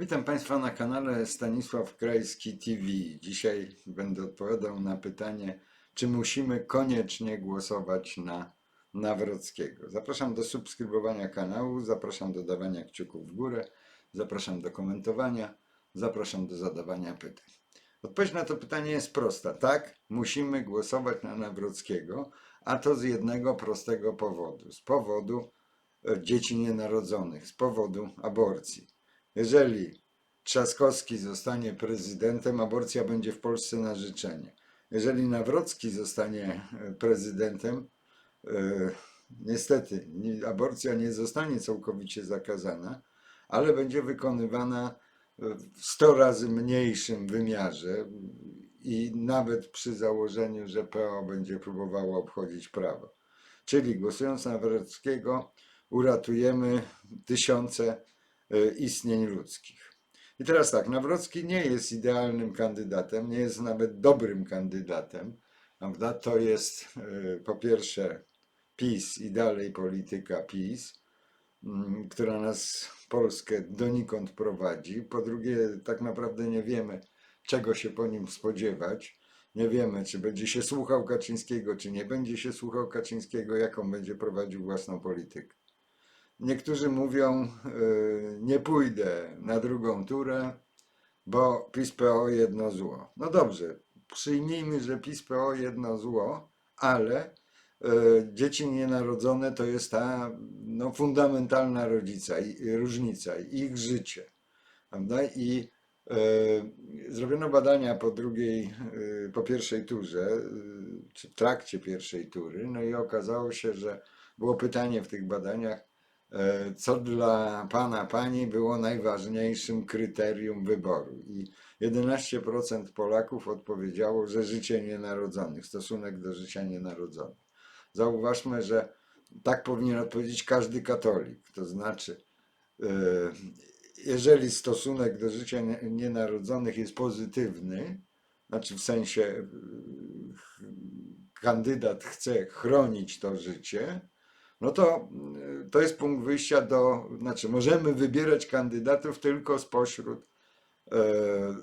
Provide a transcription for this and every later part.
Witam Państwa na kanale Stanisław Krajski TV. Dzisiaj będę odpowiadał na pytanie, czy musimy koniecznie głosować na Nawrockiego. Zapraszam do subskrybowania kanału, zapraszam do dawania kciuków w górę, zapraszam do komentowania, zapraszam do zadawania pytań. Odpowiedź na to pytanie jest prosta. Tak, musimy głosować na Nawrockiego, a to z jednego prostego powodu. Z powodu e, dzieci nienarodzonych, z powodu aborcji. Jeżeli Trzaskowski zostanie prezydentem, aborcja będzie w Polsce na życzenie. Jeżeli Nawrocki zostanie e, prezydentem, e, niestety nie- aborcja nie zostanie całkowicie zakazana, ale będzie wykonywana w 100 razy mniejszym wymiarze i nawet przy założeniu, że PO będzie próbowało obchodzić prawo. Czyli głosując na Nawrockiego uratujemy tysiące e, istnień ludzkich. I teraz tak, Nawrocki nie jest idealnym kandydatem, nie jest nawet dobrym kandydatem. Prawda? To jest e, po pierwsze PiS i dalej polityka PiS, mm, która nas, Polskę, donikąd prowadzi. Po drugie, tak naprawdę nie wiemy, czego się po nim spodziewać. Nie wiemy, czy będzie się słuchał Kaczyńskiego, czy nie będzie się słuchał Kaczyńskiego, jaką będzie prowadził własną politykę. Niektórzy mówią, y, nie pójdę na drugą turę, bo PiS-PO jedno zło. No dobrze, przyjmijmy, że PiS-PO jedno zło, ale y, dzieci nienarodzone to jest ta no, fundamentalna rodzica, różnica, ich życie. Prawda? I y, zrobiono badania po drugiej, po pierwszej turze, czy w trakcie pierwszej tury, no i okazało się, że było pytanie w tych badaniach, co dla pana, pani było najważniejszym kryterium wyboru. I 11% Polaków odpowiedziało, że życie nienarodzonych, stosunek do życia nienarodzonych. Zauważmy, że tak powinien odpowiedzieć każdy katolik. To znaczy, e, jeżeli stosunek do życia nie- nienarodzonych jest pozytywny, znaczy w sensie e, kandydat chce chronić to życie, no to y, to jest punkt wyjścia do, znaczy możemy wybierać kandydatów tylko spośród e,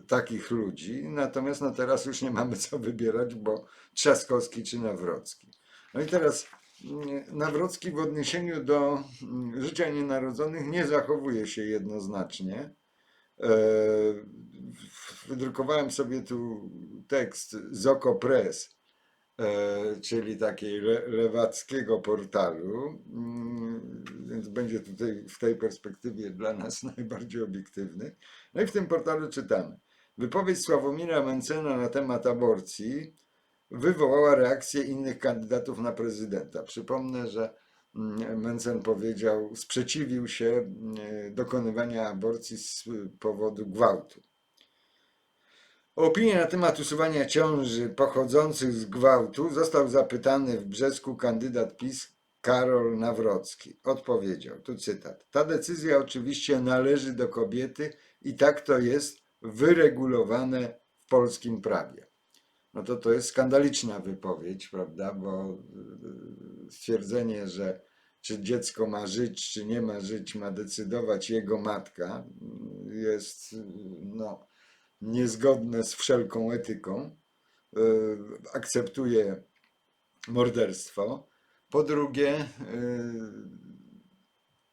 takich ludzi, natomiast no teraz już nie mamy co wybierać, bo Trzaskowski czy Nawrocki. No i teraz mm, Nawrocki w odniesieniu do mm, życia nienarodzonych nie zachowuje się jednoznacznie. E, Wydrukowałem sobie tu tekst z Oko Press, czyli takiej le, lewackiego portalu, mm, więc będzie tutaj w tej perspektywie dla nas najbardziej obiektywny. No i w tym portalu czytamy. Wypowiedź Sławomira Mencena na temat aborcji wywołała reakcję innych kandydatów na prezydenta. Przypomnę, że mm, Mencen powiedział, sprzeciwił się mm, dokonywania aborcji z powodu gwałtu. Opinię na temat usuwania ciąży pochodzących z gwałtu został zapytany w Brzesku kandydat PiS Karol Nawrocki. Odpowiedział, tu cytat. Ta decyzja oczywiście należy do kobiety i tak to jest wyregulowane w polskim prawie. No to to jest skandaliczna wypowiedź, prawda? Bo y, stwierdzenie, że czy dziecko ma żyć, czy nie ma żyć, ma decydować jego matka, y, jest y, no, niezgodne z wszelką etyką, y, akceptuje morderstwo. Po drugie, y,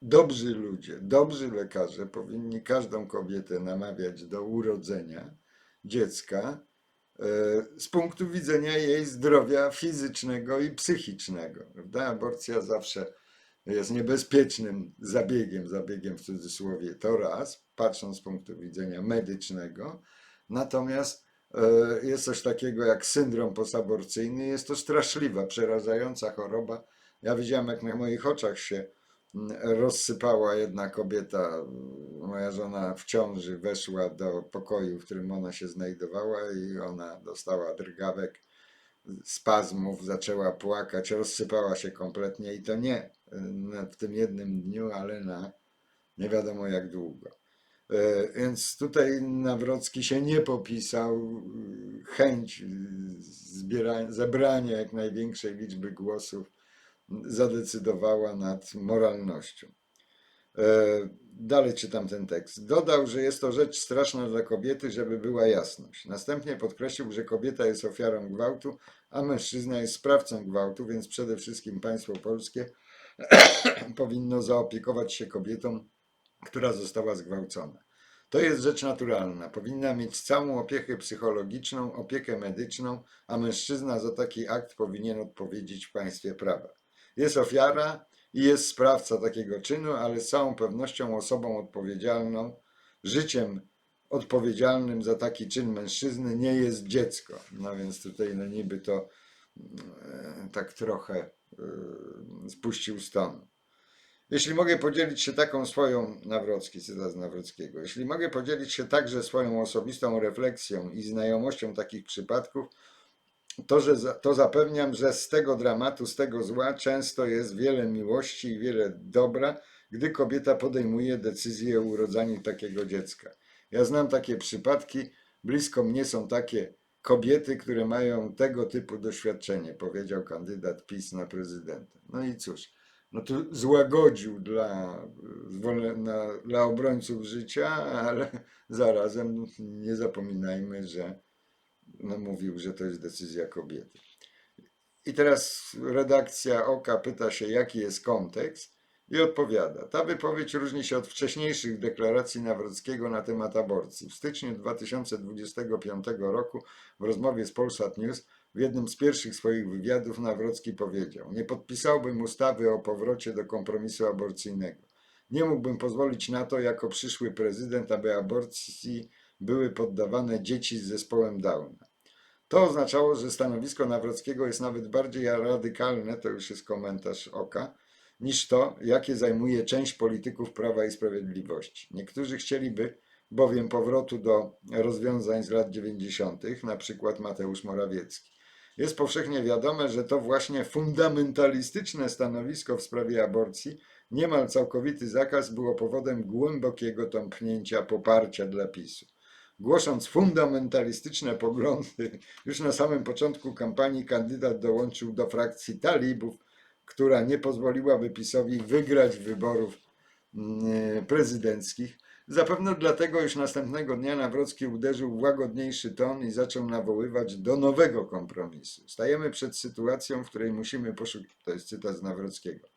dobrzy ludzie, dobrzy lekarze powinni każdą kobietę namawiać do urodzenia dziecka y, z punktu widzenia jej zdrowia fizycznego i psychicznego. Prawda? Aborcja zawsze jest niebezpiecznym zabiegiem, zabiegiem w cudzysłowie, to raz, patrząc z punktu widzenia medycznego. Natomiast e, jest coś takiego jak syndrom posaborcyjny. Jest to straszliwa, przerażająca choroba. Ja widziałem, jak na moich oczach się mm, rozsypała jedna kobieta. Moja żona w ciąży weszła do pokoju, w którym ona się znajdowała, i ona dostała drgawek, spazmów, zaczęła płakać, rozsypała się kompletnie i to nie w tym jednym dniu, ale na nie wiadomo jak długo. E, Więc tutaj Nawrocki się nie popisał. Chęć zebrania jak największej liczby głosów zadecydowała nad moralnością. E, dalej czytam ten tekst. Dodał, że jest to rzecz straszna dla kobiety, żeby była jasność. Następnie podkreślił, że kobieta jest ofiarą gwałtu, a mężczyzna jest sprawcą gwałtu, więc przede wszystkim państwo polskie powinno zaopiekować się kobietą, która została zgwałcona. To jest rzecz naturalna. Powinna mieć całą opiekę psychologiczną, opiekę medyczną, a mężczyzna za taki akt powinien odpowiedzieć w państwie prawa. Jest ofiara i jest sprawca takiego czynu, ale z całą pewnością osobą odpowiedzialną, życiem odpowiedzialnym za taki czyn mężczyzny nie jest dziecko. No więc tutaj no niby to e, tak trochę spuścił ston. Jeśli mogę podzielić się taką swoją, Nawrocki, cytat z Nawrockiego, jeśli mogę podzielić się także swoją osobistą refleksją i znajomością takich przypadków, to, że to zapewniam, że z tego dramatu, z tego zła często jest wiele miłości i wiele dobra, gdy kobieta podejmuje decyzję o urodzeniu takiego dziecka. Ja znam takie przypadki, blisko mnie są takie kobiety, które mają tego typu doświadczenie, powiedział kandydat PiS na prezydenta. No i cóż, no to złagodził dla, dla obrońców życia, ale zarazem nie zapominajmy, że no, mówił, że to jest decyzja kobiety. I teraz redakcja OKA pyta się, jaki jest kontekst i odpowiada. Ta wypowiedź różni się od wcześniejszych deklaracji Nawrockiego na temat aborcji. W styczniu 2025 roku w rozmowie z Polsat News w jednym z pierwszych swoich wywiadów Nawrocki powiedział: Nie podpisałbym ustawy o powrocie do kompromisu aborcyjnego. Nie mógłbym pozwolić na to, jako przyszły prezydent, aby aborcji były poddawane dzieci z zespołem Downa. To oznaczało, że stanowisko Nawrockiego jest nawet bardziej radykalne, to już jest komentarz oka, niż to, jakie zajmuje część polityków Prawa i Sprawiedliwości. Niektórzy chcieliby bowiem powrotu do rozwiązań z lat 90., na przykład Mateusz Morawiecki. Jest powszechnie wiadome, że to właśnie fundamentalistyczne stanowisko w sprawie aborcji, niemal całkowity zakaz, było powodem głębokiego tąpnięcia poparcia dla PiSu. Głosząc fundamentalistyczne poglądy, już na samym początku kampanii kandydat dołączył do frakcji talibów, która nie pozwoliłaby PiSowi wygrać wyborów mm, prezydenckich. Zapewne dlatego już następnego dnia Nawrocki uderzył w łagodniejszy ton i zaczął nawoływać do nowego kompromisu. Stajemy przed sytuacją, w której musimy poszukiwać, to jest cytat z Nawrockiego,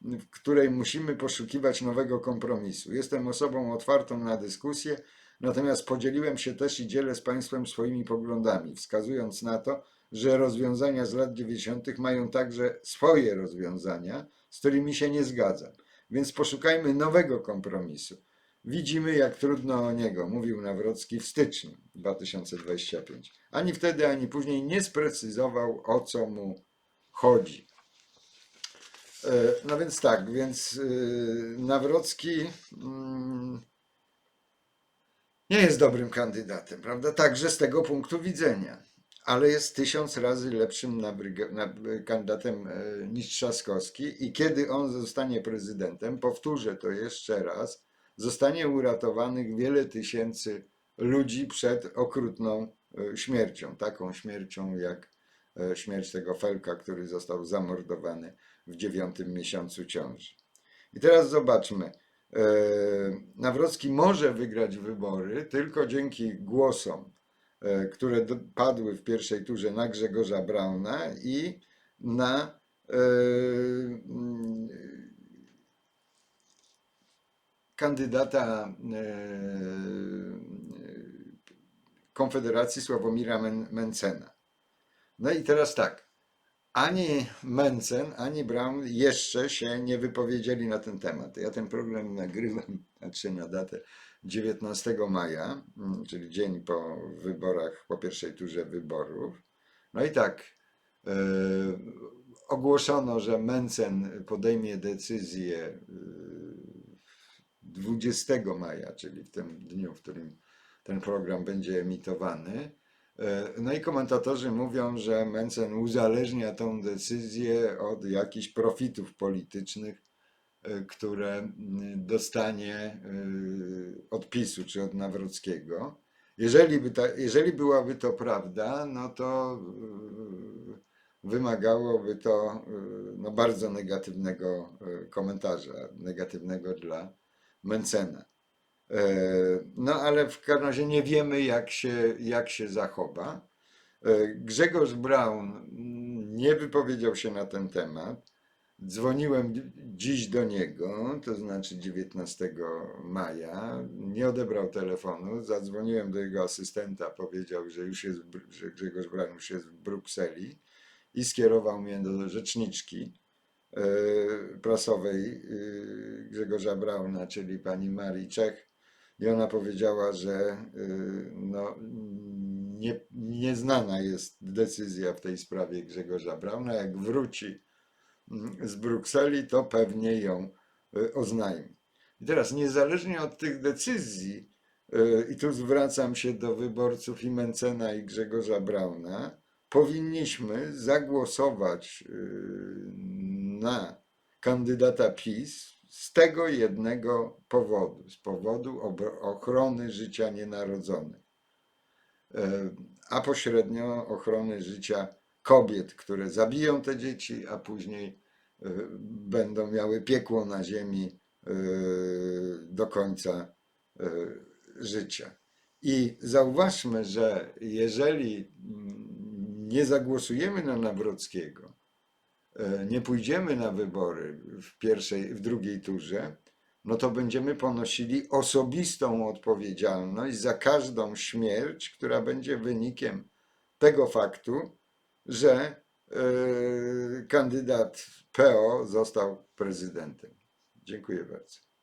w której musimy poszukiwać nowego kompromisu. Jestem osobą otwartą na dyskusję, natomiast podzieliłem się też i dzielę z Państwem swoimi poglądami, wskazując na to, że rozwiązania z lat 90. mają także swoje rozwiązania, z którymi się nie zgadzam. Więc poszukajmy nowego kompromisu. Widzimy, jak trudno o niego, mówił Nawrocki w styczniu 2025. Ani wtedy, ani później nie sprecyzował, o co mu chodzi. E, No więc tak, więc y, Nawrocki mm, nie jest dobrym kandydatem, prawda? Także z tego punktu widzenia. Ale jest tysiąc razy lepszym kandydatem e, niż Trzaskowski i kiedy on zostanie prezydentem, powtórzę to jeszcze raz, zostanie uratowanych wiele tysięcy ludzi przed okrutną e, śmiercią, taką śmiercią jak e, śmierć tego Felka, który został zamordowany w dziewiątym miesiącu ciąży. I teraz zobaczmy. E, Nawrocki może wygrać wybory tylko dzięki głosom, e, które do- padły w pierwszej turze na Grzegorza Brauna i na e, mm, kandydata e, Konfederacji Sławomira Men- Mencena. No i teraz tak. Ani Mencen, ani Brown jeszcze się nie wypowiedzieli na ten temat. Ja ten program nagrywam, znaczy na datę 19 maja, mm, czyli dzień po wyborach, po pierwszej turze wyborów. No i tak, e, ogłoszono, że Mencen podejmie decyzję e, 20 maja, czyli w tym dniu, w którym ten program będzie emitowany. E, No i komentatorzy mówią, że Mencen uzależnia tą decyzję od jakichś profitów politycznych, e, które dostanie e, od PiSu czy od Nawrockiego. Jeżeli, by ta, jeżeli byłaby to prawda, no to wymagałoby to no, bardzo negatywnego komentarza, negatywnego dla Mencena. E, No ale w każdym razie nie wiemy, jak się, jak się zachowa. E, Grzegorz mm, nie wypowiedział się na ten temat. Dzwoniłem dziś do niego, to znaczy 19 maja. Nie odebrał telefonu. Zadzwoniłem do jego asystenta, powiedział, że już jest, że Grzegorz Braun już jest w Brukseli i skierował mnie do rzeczniczki e, prasowej e, Grzegorza Brauna, czyli pani Marii Czech. I ona powiedziała, że y, no, nie, nieznana jest decyzja w tej sprawie Grzegorza Brauna. Jak wróci mm, z Brukseli, to pewnie ją y, oznajmi. I teraz, niezależnie od tych decyzji, y, i tu zwracam się do wyborców i Mencena i Grzegorza Brauna, powinniśmy zagłosować na kandydata PiS z tego jednego powodu, z powodu ochrony życia nienarodzonych, E, a pośrednio ochrony życia kobiet, które zabiją te dzieci, a później e, będą miały piekło na ziemi e, do końca życia. I zauważmy, że jeżeli mm, nie zagłosujemy na Nawrockiego, nie pójdziemy na wybory w pierwszej, w drugiej turze, no to będziemy ponosili osobistą odpowiedzialność za każdą śmierć, która będzie wynikiem tego faktu, że e, kandydat PO został prezydentem. Dziękuję bardzo.